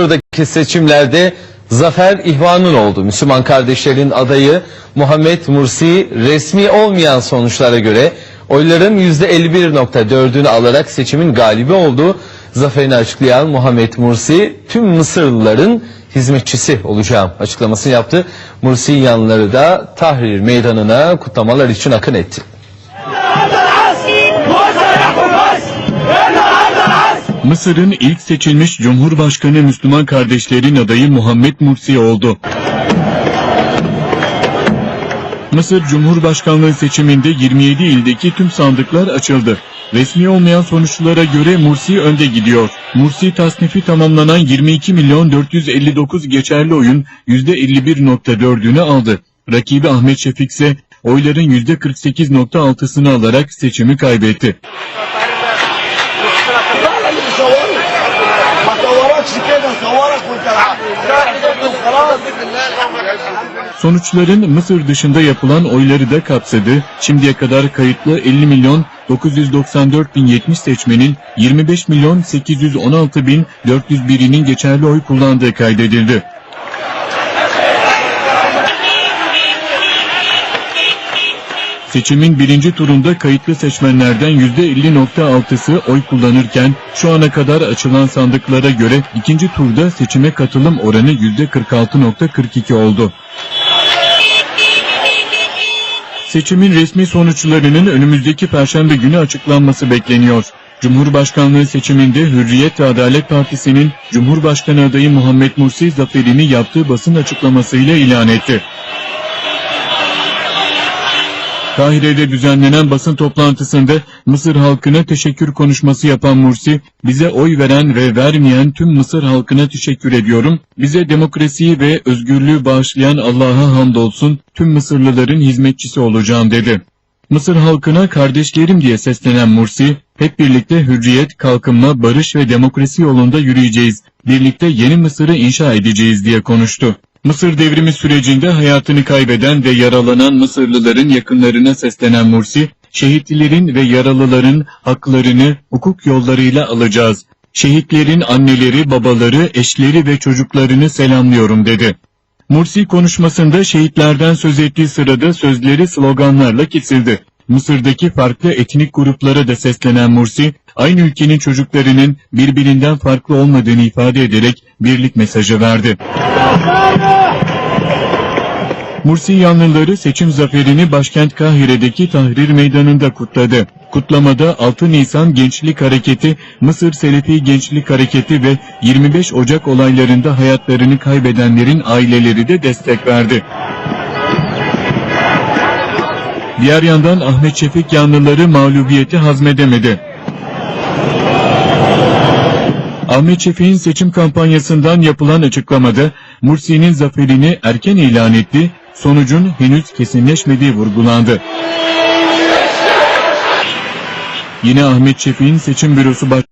Mısır'daki seçimlerde Zafer İhvan'ın oldu. Müslüman kardeşlerin adayı Muhammed Mursi resmi olmayan sonuçlara göre oyların %51.4'ünü alarak seçimin galibi oldu. Zaferini açıklayan Muhammed Mursi tüm Mısırlıların hizmetçisi olacağım açıklamasını yaptı. Mursi yanları da Tahrir Meydanı'na kutlamalar için akın etti. Mısır'ın ilk seçilmiş Cumhurbaşkanı Müslüman kardeşlerin adayı Muhammed Mursi oldu. Mısır Cumhurbaşkanlığı seçiminde 27 ildeki tüm sandıklar açıldı. Resmi olmayan sonuçlara göre Mursi önde gidiyor. Mursi tasnifi tamamlanan 22 milyon 459 geçerli oyun %51.4'ünü aldı. Rakibi Ahmet Şefik ise oyların %48.6'sını alarak seçimi kaybetti. Sonuçların Mısır dışında yapılan oyları da kapsadı. Şimdiye kadar kayıtlı 50 milyon 994 bin 70 seçmenin 25 milyon 816 bin 401'inin geçerli oy kullandığı kaydedildi. Seçimin birinci turunda kayıtlı seçmenlerden %50.6'sı oy kullanırken şu ana kadar açılan sandıklara göre ikinci turda seçime katılım oranı %46.42 oldu. Seçimin resmi sonuçlarının önümüzdeki perşembe günü açıklanması bekleniyor. Cumhurbaşkanlığı seçiminde Hürriyet ve Adalet Partisi'nin Cumhurbaşkanı adayı Muhammed Mursi zaferini yaptığı basın açıklamasıyla ilan etti. Kahire'de düzenlenen basın toplantısında Mısır halkına teşekkür konuşması yapan Mursi, bize oy veren ve vermeyen tüm Mısır halkına teşekkür ediyorum. Bize demokrasiyi ve özgürlüğü bağışlayan Allah'a hamdolsun tüm Mısırlıların hizmetçisi olacağım dedi. Mısır halkına kardeşlerim diye seslenen Mursi, hep birlikte hürriyet, kalkınma, barış ve demokrasi yolunda yürüyeceğiz. Birlikte yeni Mısır'ı inşa edeceğiz diye konuştu. Mısır devrimi sürecinde hayatını kaybeden ve yaralanan Mısırlıların yakınlarına seslenen Mursi, şehitlerin ve yaralıların haklarını hukuk yollarıyla alacağız. Şehitlerin anneleri, babaları, eşleri ve çocuklarını selamlıyorum dedi. Mursi konuşmasında şehitlerden söz ettiği sırada sözleri sloganlarla kesildi. Mısır'daki farklı etnik gruplara da seslenen Mursi, aynı ülkenin çocuklarının birbirinden farklı olmadığını ifade ederek birlik mesajı verdi. Mursi yanlıları seçim zaferini başkent Kahire'deki Tahrir Meydanı'nda kutladı. Kutlamada 6 Nisan Gençlik Hareketi, Mısır Selefi Gençlik Hareketi ve 25 Ocak olaylarında hayatlarını kaybedenlerin aileleri de destek verdi. Diğer yandan Ahmet Şefik yanlıları mağlubiyeti hazmedemedi. Ahmet Şefik'in seçim kampanyasından yapılan açıklamada Mursi'nin zaferini erken ilan etti, sonucun henüz kesinleşmediği vurgulandı. Yine Ahmet Şefik'in seçim bürosu baş